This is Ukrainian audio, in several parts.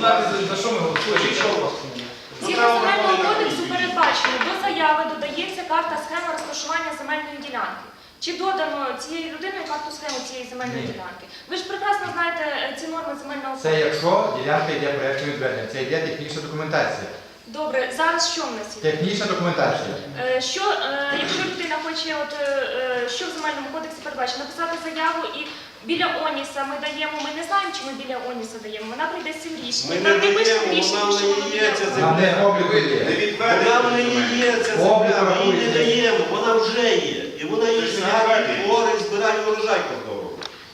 За- що ми голосуємо? Згідно земельного кодексу передбачено, до заяви додається карта схема розташування земельної ділянки. Чи додано цією людиною карту схему цієї земельної Ні. ділянки? Ви ж прекрасно знаєте е, ці норми земельного Це якщо ділянка йде проєктом відведення, це йде технічна документація. Добре, зараз що в нас є? Технічна документація. Е, Що, е, якщо людина хоче, от, е, е, що в земельному кодексі передбачено, написати заяву і біля Оніса ми даємо, ми не знаємо, чи ми біля Оніса даємо, вона прийде з цим Ми рішенням. не Там не даємо, рішення, вона що біля є ця Оніса. Не обліку Не є. відведена. Вона в неї є ця земля, ми її не даємо, вона вже є. І вона її садить, гори, збирає урожай.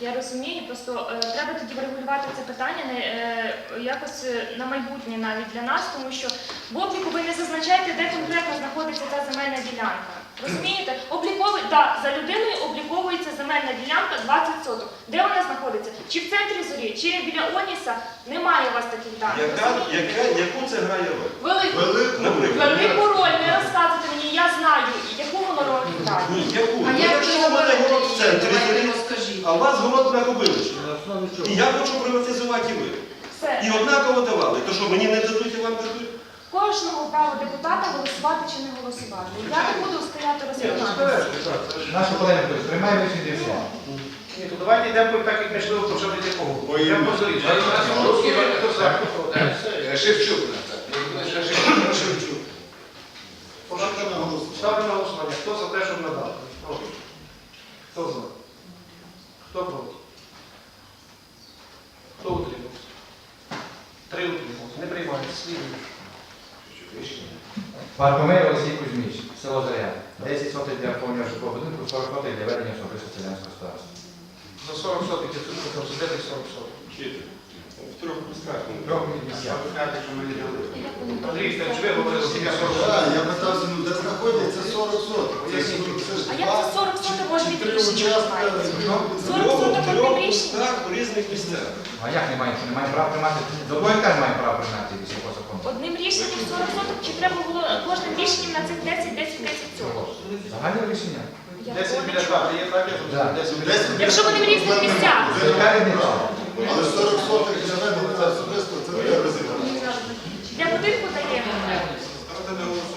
Я розумію, просто е, треба тоді врегулювати це питання не, е, якось е, на майбутнє навіть для нас, тому що в обліку ви не зазначаєте, де конкретно знаходиться ця земельна ділянка. Розумієте? Обліковує, да, за людиною обліковується земельна ділянка 20 соток. Де вона знаходиться? Чи в центрі зорі, чи біля Оніса? Немає у вас таких даних. Яка, розумієте? яка, яку це грає роль? Велику. Наприклад. Велику роль не розказуйте мені, я знаю, яку воно роль грає. Ні, яку? А Ну, як якщо ви в мене город в говорите, центрі, давайте зорі, розкажіть. а у вас город на Кобилищі. І я хочу приватизувати і ви. Все. І однаково давали. То що, мені не дадуть і вам дадуть? Кожного права депутата голосувати чи не голосувати. Я не буду стояти розповідати. Наша полеміка, тобто, приймаємо рішення і все. Ні, то давайте йдемо так, як ми йшли, то вже від якого. Йдемо по зорі. Хто за? Шевчук. Шевчук. Ставлю на голосування. Хто за те, щоб надати? Хто за? Хто проти? Хто утримався? Три утримався. Не приймається. Слідуючий. Паркомей Олексій Кузьміч, село Заря. 10 сотень для повнього житлового будинку, 40 сотень для ведення особисто селянського господарства. За 40 сотень, я тут сказав, за 9 40 сотих. В трьох пусках. Трьох місцях. Андрій Вікторович, ви говорили, скільки 40 Так, я питався, ну де знаходяться 40 соток. Це ж- А як це 40 соток може від рішення участка. приймається? ну, 40 Трьох соток одним рішенням. пусках у різних місцях. А як немає, що немає права приймати? До теж має право приймати після по закону. Одним рішенням 40 соток, чи треба було кожним рішенням на цих 10, 10, 10 соток? Загальне рішення. 10 біля хати, є так, я Да. 10 біля Десять. Якщо вони в різних місцях. Але 40 соток я не особисто, це не розібрати. Для будинку даємо.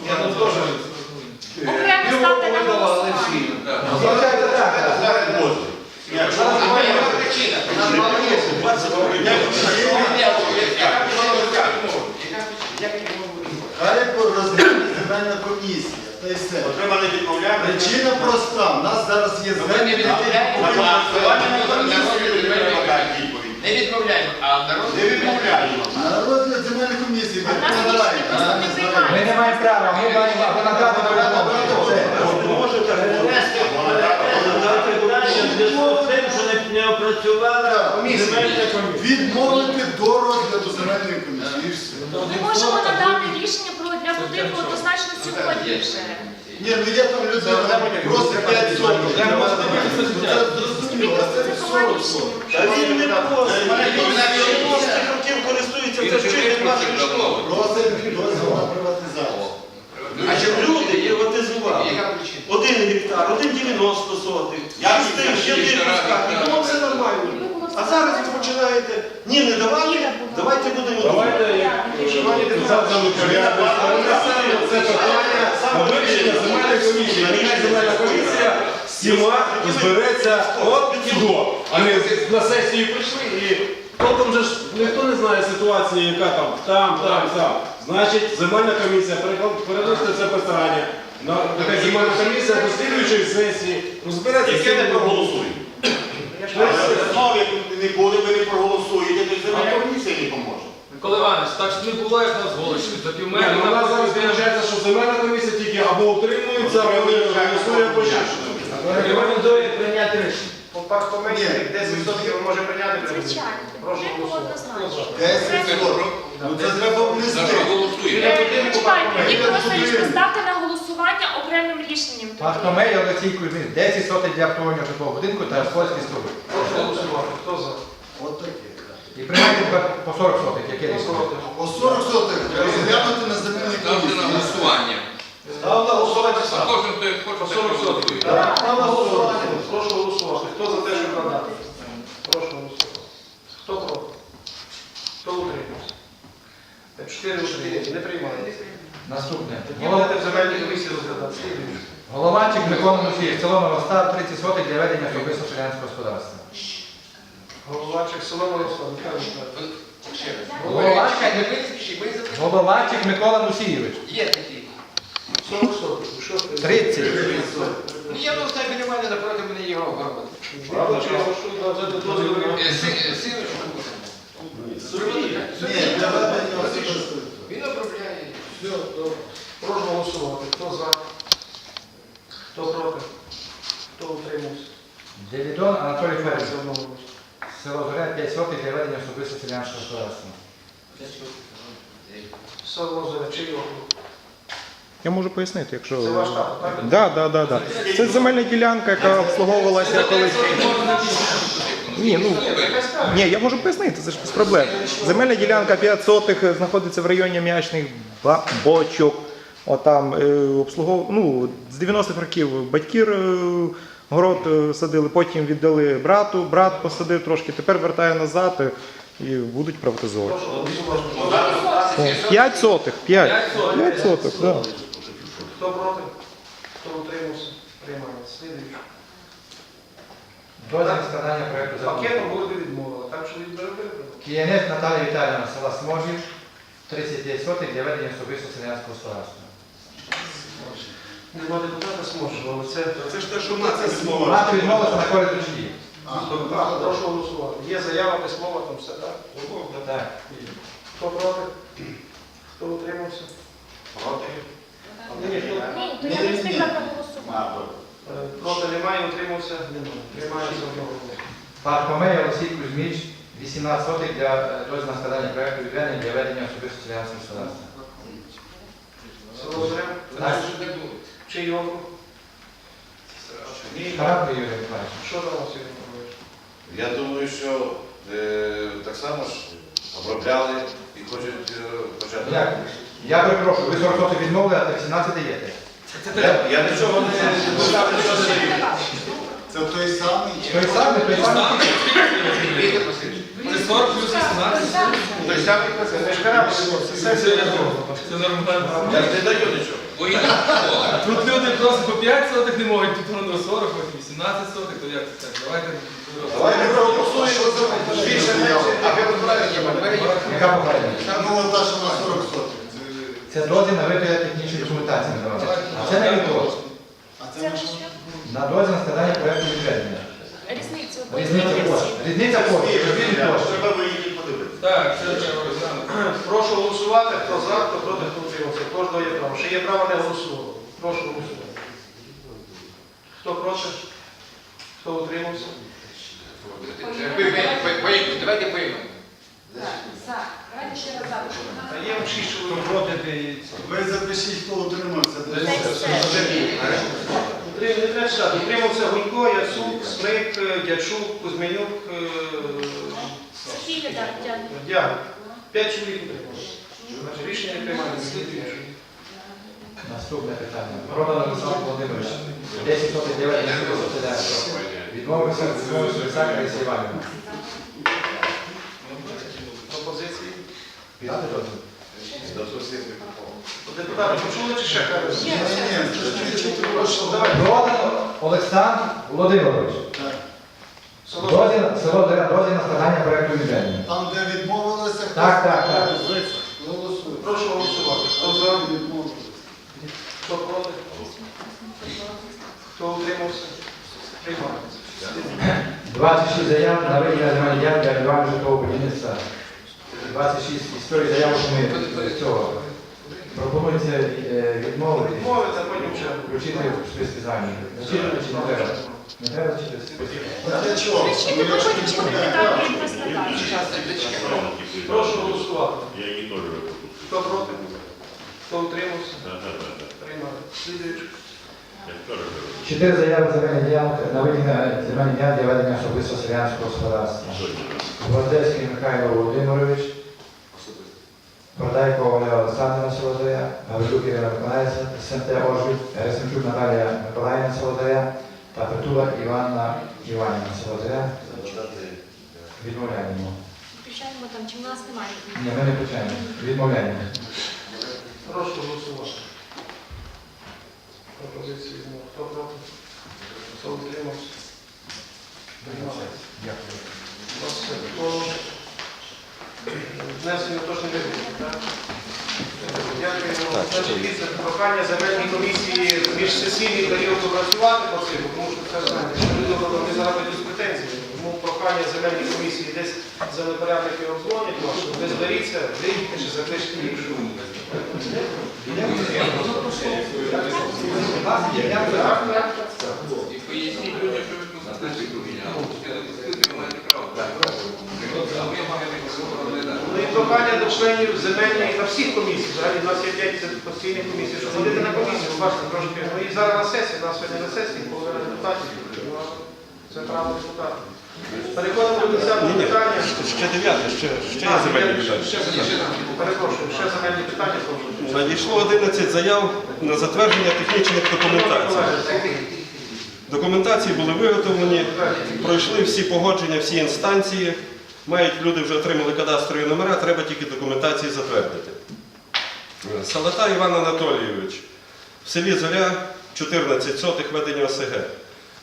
Я тут теж Окремо ставте на голосування. Звичайно, так. Хай розгляне земельна комісія, та й все. Треба не відмовляти. Причина проста. У нас зараз є звернення. Не відмовляємо, а народ Не відмовляємо. На розгляд земельної комісії А ми просто не маємо права, ми маємо надати порядок. Не бути. Відмовити до розгляду земельної комісії. Ми можемо надати рішення про для будинку однозначно сьогодні вже. Ні, ну є там людина, просить 5 соток. Ну, Це зрозуміло, це це 40 командні соток. Та він не просить. Він Він з 90-х років користується, це вчитель нашої школи. Просить на приватизацію. А щоб люди приватизували. Один гектар, один 90 сотих, шести, чотири пусках, і тому все нормально. А зараз ви починаєте, ні, не давати, давайте будемо Давайте, шановні депутати, це питання на вирішення земельної комісії. Нехай земельна комісія. Всіма збереться от цього, а не на сесію прийшли і толком же ж ніхто не знає ситуації, яка там, там, там, там. Значить, земельна комісія переносите це питання. На нехай земельна комісія до слідуючої сесії розбереться. з цим. Знову, як не буде, ви не проголосуєте, то земельна комісія не поможе. Микола Іванович, так ж не було, як нас голочили. За Ні, ну, у нас зараз виходить, що земельна комісія тільки або утримується, або не голосує, або ще щось. Рекомендую прийняти рішення. По паркомені 10 сотків може прийняти. Звичайно. Прошу голосувати. однозначно. 10 соток. Ну це треба внести. Е, Почекайте, Віктор Васильович, поставте на голосування окремим рішенням. тоді. Паркомей Олексій Кузьміч, 10 сотень для обслуговування житлового будинку та господарські струби. Прошу голосувати. Хто за? От таке. І приймайте по 40 сотень, яке рішення. По 40 соток розглянути на земельній Ставте на голосування. Став на голосування А сам. кожен, хто хоче, 40 так сотих. Став на голосування. Прошу голосувати. Хто за те, щоб надати? Прошу голосувати. Хто проти? Хто утримався? Чотири утрималися. Не приймається. Наступне. Будете в земельній комісії розглядати. Слідуючий. Голованчик Микола Мусієв, село Новостав, 30 сотих для ведення особисто селянського господарства. Головачик село Мирослав. Михайло Михайлович. Ще раз. Голова. Чекай, не визначи, ми Микола Мусійович, Є такі. 40 сотих. Що ти? 30. Ну, Я ну, ставлю біля мене напроти мене його город. Правда, чи я прошу за дозвіл? Силочку. Ні, для ведення особистої. Він обробляє. Все. Прошу голосувати. Хто за? Хто проти? Хто утримався? Девідон Анатолій Федорович, село Зоря, 5 сотих для ведення особисто селянського господарства. Село Зоря, чий округ? Я можу пояснити, якщо. Це ваш так? Да, да, да, да. Це земельна ділянка, яка обслуговувалася колись. Ні, ну ні, я можу пояснити, це ж без проблем. Земельна ділянка 5 сотих е, знаходиться в районі м'ячних бочок. Отам е, обслугов... ну, з 90-х років батьки е, город е, садили, потім віддали брату, брат посадив трошки, тепер вертає назад е, і будуть приватизувати. Прошу 5 сотих, 5. 5 сотих, так. Да. Хто проти? Хто утримався? Приймається. Слідуючий. Дозвіл складання проєкту закону. Пакетом були б відмовили, так що відберете. Киянець Наталія Віталіївна, села Сможів, 35 сотих для ведення особисто селянського господарства. Нема депутата зможе, але це... Це ж те, що нація відмовила. Мати відмовилася на користь дочки. Так, прошу голосувати. Є заява письмова, там все, так? Так. Хто проти? Хто утримався? Проти? Ні, хто Ні, то я не встигла проголосувати. Е, Проти немає, утримався? Немає. Приймається одного голосу. Паркомей Олексій Кузьміч, 18 сотих для дозвіл на складання проєкту відведення для ведення особисто селянського господарства. Село? Чий округ? Характер Юрій Миколаївич. Що там Сергій Миколаївич? Я думаю, що е, так само ж обробляли і хочуть е, почати. Як? Я перепрошую, ви 40 сотих відмовили, а 17 даєте. Я, я нічого не даю. Це той самий. Той самий, той самий. Це 40 плюс 18. Той самий Це процес. не шкара, це сесія. Це нормально. Я не даю нічого. Бо і так. Тут люди просто по 5 сотих не можуть, тут воно 40, потім 18 сотих, то як це так? Давайте. Давайте проголосуємо за більше менше. А ви розбираєте, Яка попередня? Ну, та, що на 40 сотих. Це- дозвіл на виготовлення технічної документації надавати. А це не. Це Це на що? що? На складання проєкту відведення. Різниця коштів. Різниця коштів. Різниця коштів. Треба виїхати подивитися. Так, це треба розглянути. Прошу голосувати, хто за, хто проти, хто утримався. Кожного є право. Ще є право не голосувати. Прошу голосувати. Хто проти? Хто утримався? Давайте поїмемо. Та є шість чоловік проти. Ви запишіть, хто утримався. Не треба читати. Утримався Гунько, Яцук, Смик, е, Дячук, Кузьменюк, е, Софія, так, дякую. П'ять чоловік. Значить, рішення не приймається. Наступне питання. Продано Олександр Володимирович. 10 сотих для ведення особисто селянського. Відмовився відмовився Лисак Раїса Іванівна. Пропозиції. Віддати дозвіл? Депутати почули чи ще. Давай. Продано Олександр Володимирович. Так. Село Дозвіл, село Зоря, дозвіл на складання проєкту відведення. Там, де відмовилися, Так, так, так. Голосуй. Прошу голосувати. Хто за? Хто проти? Хто утримався? Приймається. 26 заяв на виділення земельних ділянок для регулювання житлового будівництва. 26 історій заяв, що ми з цього. Пропонується е, відмовити, Відмовиться, а потім ще. включити в списки зайнятих. Зачитувати чи не треба? Не треба списки. Для чого? Ну, я потім чи депутат він пострадав. Прошу голосувати. Я її теж Хто проти? Хто утримався? Приймається. Слідуючи. Чотири заяви земельних ділянок на виділення земельних ділянок для ведення особисто селянського господарства. Гвоздецький Михайло Володимирович, Продайко Оля Олександрівна Солодая, Гаврилюк Ірина Миколаївна, СМТ Ожвід, Герасимчук Наталія Миколаївна Солодая та Притула Іванна Іванівна Солодая. Відмовляємо. включаємо там, чи в нас немає? Ні, ми не починаємо. Відмовляємо. Прошу голосувати. Пропозиції хто проти? Хто утримався? Дякую. Внесенню точно не так? Дякуємо. Значить, дивіться, прохання земельній комісії між сесійний період попрацювати по цьому, тому що це знаєте, що люди вони зараз претензії. Тому прохання земельній комісії десь землепорядники обдзвонять вас, ви зберіться, вийдете чи запишете їх. І поясніть людям, що ви конституцію поміняли. Ви маєте право. А ми маємо розглядати. Ну і прохання до членів земельної та всіх комісій. Взагалі у нас є п'ять це постійних комісій, щоб ходити на комісію, бачите, трошки. Ну і зараз на сесії, нас сьогодні на сесії половина депутатів. Це право депутатів. Переходимо до 10 питання. Ще дев'яте, ще, ще є А, земельні ще- питання. ще питання. Перепрошую, ще земельні питання. прошу. Надійшло 11 заяв на затвердження технічних документацій. Документації були виготовлені, пройшли всі погодження, всі інстанції. Мають люди вже отримали кадастрові номера, треба тільки документації затвердити. Салата Іван Анатолійович. В селі Зоря 14 сотих ведення ОСГ.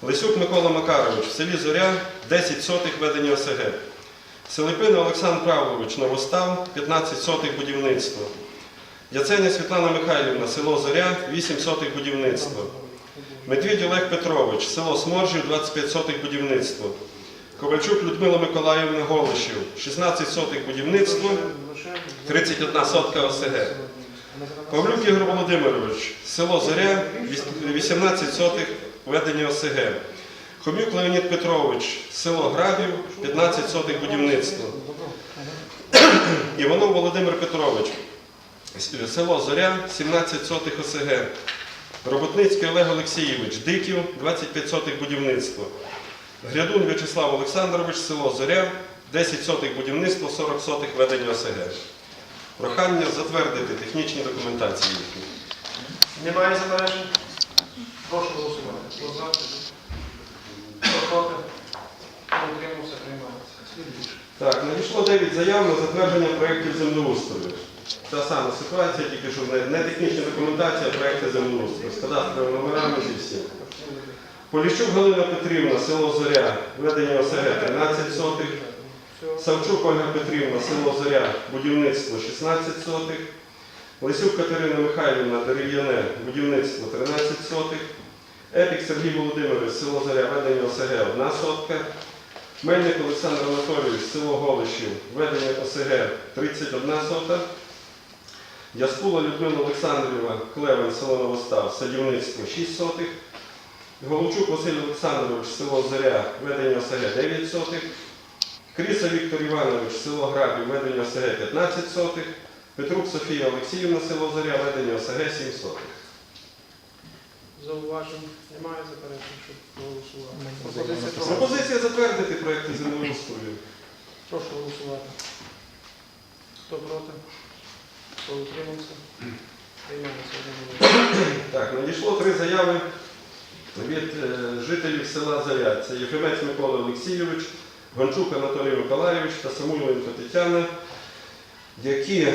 Лисюк Микола Макарович. В селі Зоря 10 сотих ведення ОСГ. Селипин Олександр Павлович Новостав 15 сотих будівництво. Яценя Світлана Михайлівна, село Зоря, 8 сотих будівництво. Медвідь Олег Петрович, село Сморжів, 25 сотих будівництво. Ковальчук Людмила Миколаївна Голишів, 16 сотих будівництво, 31 сотка ОСГ. Павлюк Ігор Володимирович, село Зоря, 18 сотих ведення ОСГ. Хомюк Леонід Петрович, село Грабів, 15 сотих будівництво. Іванов Володимир Петрович, село Зоря, 17 сотих ОСГ. Роботницький Олег Олексійович, Диків, 25 сотих будівництво. Грядун В'ячеслав Олександрович, село Зоря, 10 сотих будівництво, 40 сотих ведення ОСГ. Прохання затвердити технічні документації їхні. Немає заперечень? Прошу голосувати. Хто за? Хто проти? Хто утримався, приймається. Слідуюче. Так, надійшло 9 заяв на затвердження проєктів землеустрою. Та сама ситуація, тільки що не, не технічна документація, а проєкти землеустрою. З кадастровими номерами зі всім. Поліщук Галина Петрівна, село Зоря, ведення ОСГ 13 сотих. Савчук Ольга Петрівна, село Зоря, будівництво 16 сотих. Лисюк Катерина Михайлівна, дерев'яне, будівництво 13 сотих. Епік Сергій Володимирович, село Зоря, ведення ОСГ 1 сотка. Мельник Олександр Анатолійович, село Голишів, ведення ОСГ 31 сота. Яскула Людмила Олександрівна, Клевень, село Новостав, садівництво 6 сотих. Головчук Василь Олександрович, село Зоря, ведення ОСГ 9 сотих. Кріса Віктор Іванович, село Грабів, ведення ОСГ 15 сотих. Петрук Софія Олексіївна, село Зоря, ведення ОСГ 7 сотих. Зауважень немає заперечень, щоб. Пропозиція прошу. Пропозиція затвердити проєкти землеустрою. Прошу голосувати. Хто проти? Хто утримався? Приймається одноголосно. Так, надійшло три заяви від е, жителів села Заря. Це Микола Олексійович, Гончук Анатолій Миколайович та Самуйленко Тетяна, які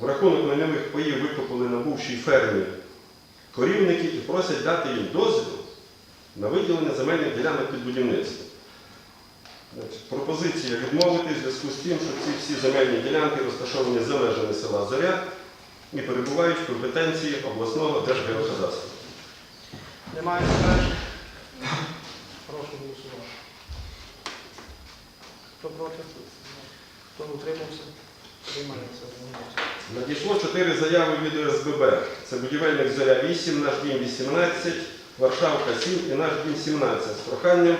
в рахунок найнових паїв викопали на бувшій фермі корівники і просять дати їм дозвіл на виділення земельних ділянок під будівництво. Пропозиція відмовити в зв'язку з тим, що ці всі земельні ділянки розташовані за межами села Зоря і перебувають в компетенції обласного держгеокадастру. Немає заперечень? Прошу голосувати. Хто проти? Хто утримався? Приймається. Надійшло чотири заяви від ОСББ. Це будівельник Зоря 8, наш дім 18, Варшавка 7 і наш дім 17 з проханням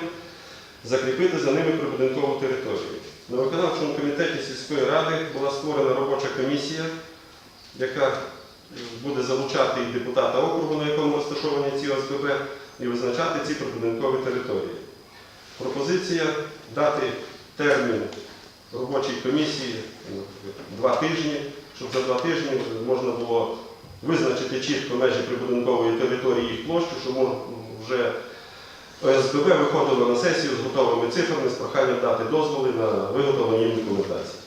закріпити за ними прибудинкову територію. На виконавчому комітеті сільської ради була створена робоча комісія, яка буде залучати і депутата округу, на якому розташовані ці ОСББ, і визначати ці прибудинкові території. Пропозиція дати термін робочій комісії ну, два тижні, щоб за два тижні можна було визначити чітко межі прибудинкової території їх площу, щоб вже ОСББ виходило на сесію з готовими цифрами з проханням дати дозволи на виготовлення документації.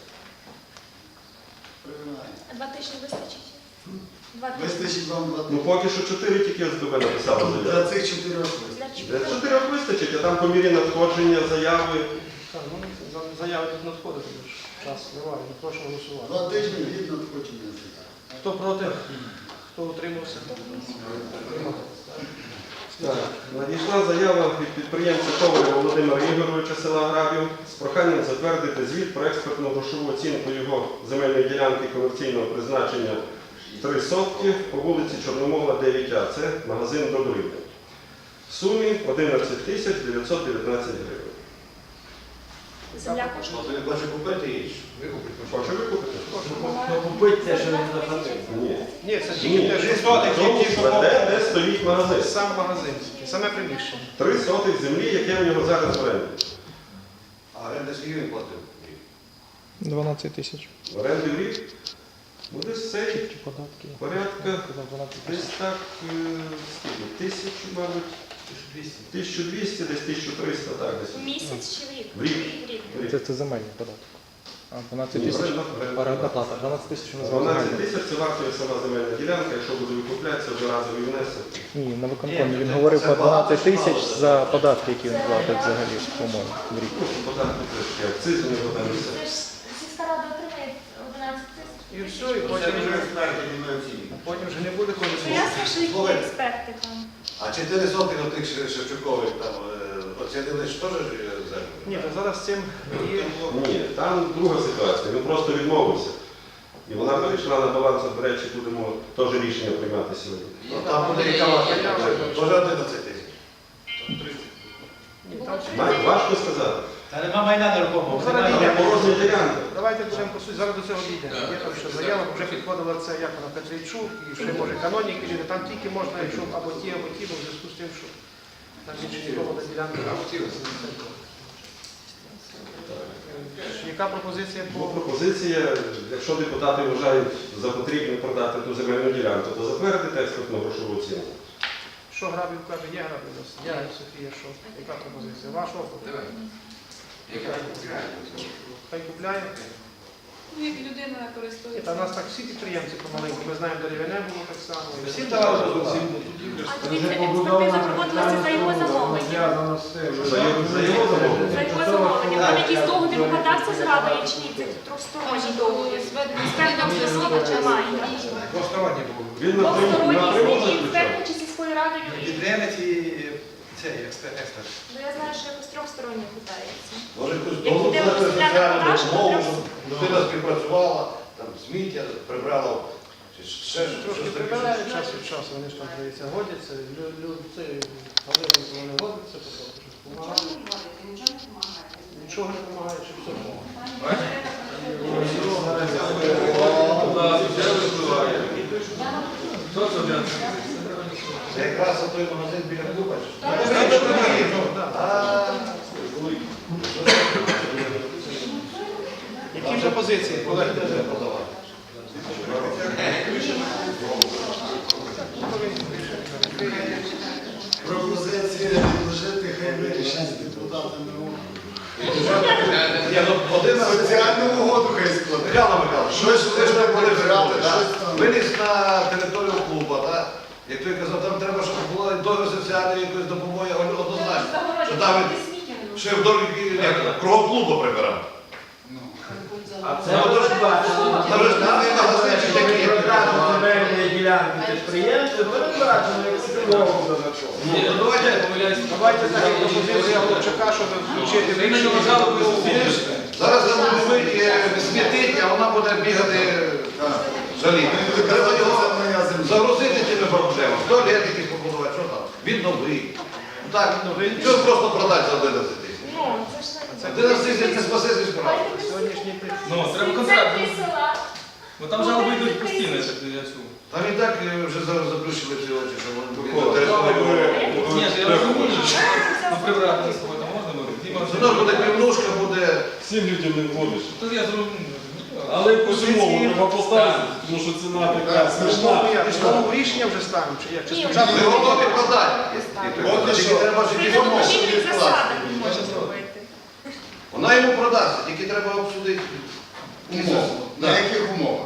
Два тижні вистачить? Вистачить вам два Ну поки що чотири тільки ОСББ написали Для заяву. цих чотирьох вистачить. Для Для чотирьох вистачить, а там по мірі надходження заяви. Так, ну, за- заяви тут надходить, тому що час немає, не прошу голосувати. Два тижні від надходження. Хто проти? Хто утримався? Так, Надійшла заява від підприємця Коваля Володимира Ігоровича села Грабів з проханням затвердити звіт про експертну грошову оцінку його земельної ділянки комерційного призначення 3 сотки по вулиці Чорномогла 9А. Це магазин Добрини. В сумі 11 тисяч 919 гривень. Земля коштує. Він хоче купити її. Хоче викупити? Ну, купити те, що він заплатив. Ні. Ні, це Ні, тільки те, що сотик, Тому які що де, де стоїть магазин. сам магазин, саме приміщення. Три сотих землі, яке в нього зараз в оренді. А десь скільки він платив? 12 тисяч. В оренді в рік буде все Податки. порядка Казав 12 десь так, е, скільки, тисячу, мабуть, 1200, десь 1300, так, десь. Місяць чи в рік? В рік. В рік. Це, це земельний податок. А 12 тисяч. орендна- плата. плата. 12 тисяч ми 12 тисяч це вартує сама земельна ділянка, якщо буде викуплятися одноразовий внесок. Ні, на виконкомі він говорив по 12 тисяч за податки, які він платить взагалі, по-моєму, в рік. Ну, податки трошки, акциз у нього там і все. Це ж сільська рада отримає 11 тисяч. І все, і потім вже, потім вже не буде Ну, коли ясно, що експерти там. А 4 сотих отих Ше- Шевчукових там е, оцінили ж теж землю? Ні, то зараз цим є. Ні, там друга ситуація, він просто відмовився. І вона перейшла на баланс, до речі, будемо теж рішення приймати сьогодні. Ну, Там буде яка варта? Теж 11 тисяч. Важко сказати. Та нема майна нерухомого. Зараз Немає. ділянка. Давайте по суті, зараз до цього дійде. Є там що заява, вже підходила це як вона Петрійчук, і ще може каноніки люди. Там тільки можна, якщо або ті, або ті, бо в зв'язку з тим, що там більше нікого на ділянку. Яка пропозиція Ну, по пропозиція, якщо депутати вважають за потрібне продати ту земельну ділянку, то затвердити експертну грошову ціну. що грабів каже, є грабів я Софія, що? Яка пропозиція? Ваш опит? Давай. Яка? Хай купляє. Ну, як людина користується. та в нас так всі підприємці помаленьку, ми знаємо, дерев'яне було так само. і Всім давали дозвіл. А дивіться, експертиза проводилася за його замовленням. За його- за замовлення. За його замовленням. Там якийсь договір укладався з радою чи ні? Це трьохсторонній договір. Інспектор Соснович немає. Двосторонній був. Він напряму Двосторонній з напряму нею заключав. інспектор чи сільською радою. і- і цей експерт. експерт. Ну я знаю, що якось трьохсторонньо питається. Може хтось на розгляд соціальну щоб людина співпрацювала, там сміття прибрала, ще Трошки прибирають час від часу, вони ж там здається, годяться. Лю- лю- Це Галина, коли не годиться, то щось допомагає. Нічого не допомагає, чи все допомагає. Хто це? Це якраз той магазин біля клуба. Які вже позиції, колеги? Пропозиція відложити, хай вирішить з депутатами. Ну Соціальну угоду хай складе. Михайло Михайлович, щось Щось там. Виліз на територію клуба, так? Як той казав, там треба, щоб договір соціальної якоїсь допомоги однозначно. Що там ще вдоль як, кругом клубу прибирав. А це Ну, ви ж Там бачите. же ж там і магазинчик такий. Програму земельної ділянки підприємства передбачено як співову додатково. Ну давайте так, як пропозиція Головчака, щоб включити ви суспільне. Зараз вона буде смітить, а вона буде бігати жаліти. Треба його загрузити тими проблемами. Туалет якийсь побудувати, Ну Так, відновити. Що просто продати за 11 тисяч? Ну, це ж 11 тисяч не спасе зі справи. сьогоднішній. Ну, треба контракт. Бо там жалоби йдуть постійно, як я чув. Там і так е, вже зараз заплющили всі очі, що вони на. Ні, ж я розумію, що ну, прибрати з собою там можна буде? Діма, Це буде півнушка, буде. Всім людям не вводиш. Тут я зрозумів. Але якусь умову треба поставити, тому що ціна така смішна. Знову рішення вже ставимо, чи як? Чи Ні, спочатку Ми готові продати. От що. треба жити на умови. Вона йому продасть, тільки треба обсудити умови. На яких умовах?